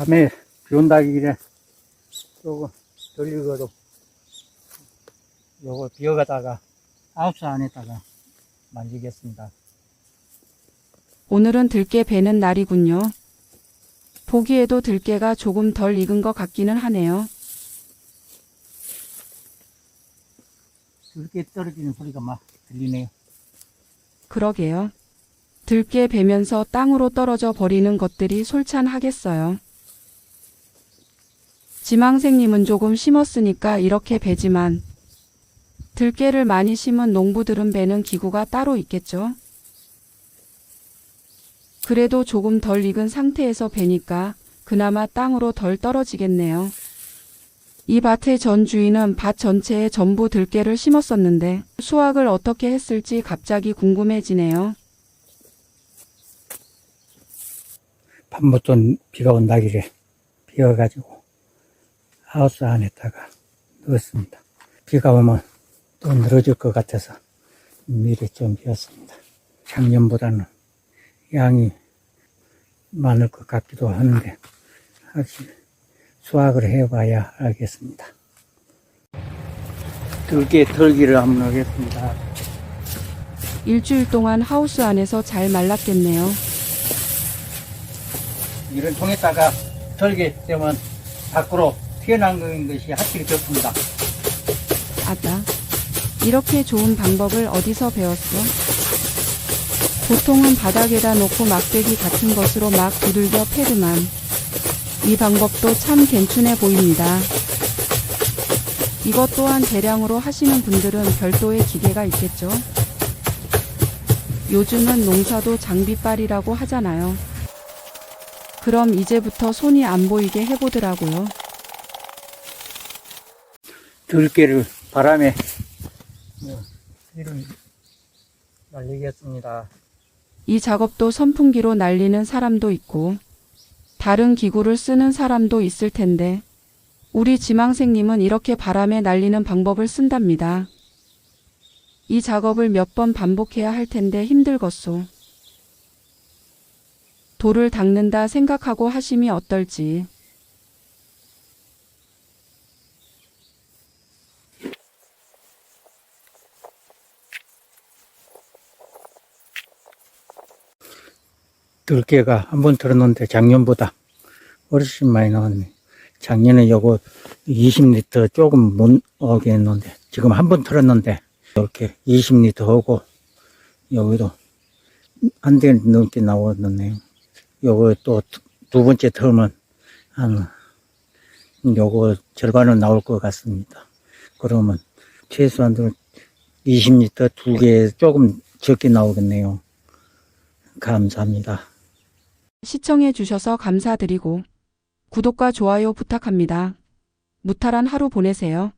밤에 비 온다길래 요거 돌리고도 요거 비어가다가 하우스 안에다가 만지겠습니다. 오늘은 들깨 베는 날이군요. 보기에도 들깨가 조금 덜 익은 것 같기는 하네요. 이렇게 떨어지는 소리가 막 들리네요. 그러게요. 들깨 베면서 땅으로 떨어져 버리는 것들이 솔찬하겠어요. 지망생님은 조금 심었으니까 이렇게 베지만 들깨를 많이 심은 농부들은 베는 기구가 따로 있겠죠. 그래도 조금 덜 익은 상태에서 베니까 그나마 땅으로 덜 떨어지겠네요. 이 밭의 전 주인은 밭 전체에 전부 들깨를 심었었는데 수확을 어떻게 했을지 갑자기 궁금해지네요. 밤부터 비가 온다길래 비어가지고 하우스 안에다가 넣었습니다. 비가 오면 또 늘어질 것 같아서 미리 좀 비웠습니다. 작년보다는 양이 많을 것 같기도 하는데 확실히 수확을 해봐야 알겠습니다. 들깨 털기를 한번 하겠습니다. 일주일 동안 하우스 안에서 잘 말랐겠네요. 이런 통에다가 털게 되면 밖으로 튀어나온 것이 확실히 좋습니다. 아따, 이렇게 좋은 방법을 어디서 배웠어? 보통은 바닥에다 놓고 막대기 같은 것으로 막 두들겨 패드만 이 방법도 참 괜찮해 보입니다. 이것 또한 대량으로 하시는 분들은 별도의 기계가 있겠죠? 요즘은 농사도 장비빨이라고 하잖아요. 그럼 이제부터 손이 안 보이게 해보더라고요. 들깨를 바람에 뒤를 날리겠습니다. 이 작업도 선풍기로 날리는 사람도 있고 다른 기구를 쓰는 사람도 있을 텐데 우리 지망생님은 이렇게 바람에 날리는 방법을 쓴답니다. 이 작업을 몇 번 반복해야 할 텐데 힘들겠소. 돌을 닦는다 생각하고 하심이 어떨지. 들깨가 한 번 들었는데 작년보다 훨씬 많이 나왔네. 작년에 요거 20리터 조금 못 오게 했는데 지금 한 번 틀었는데 이렇게 20리터 오고 여기도 한 대 넘게 나왔네요. 요거 또 두 번째 틀면 한 요거 절반은 나올 것 같습니다. 그러면 최소한 20리터 두 개 조금 적게 나오겠네요. 감사합니다. 시청해 주셔서 감사드리고 구독과 좋아요 부탁합니다. 무탈한 하루 보내세요.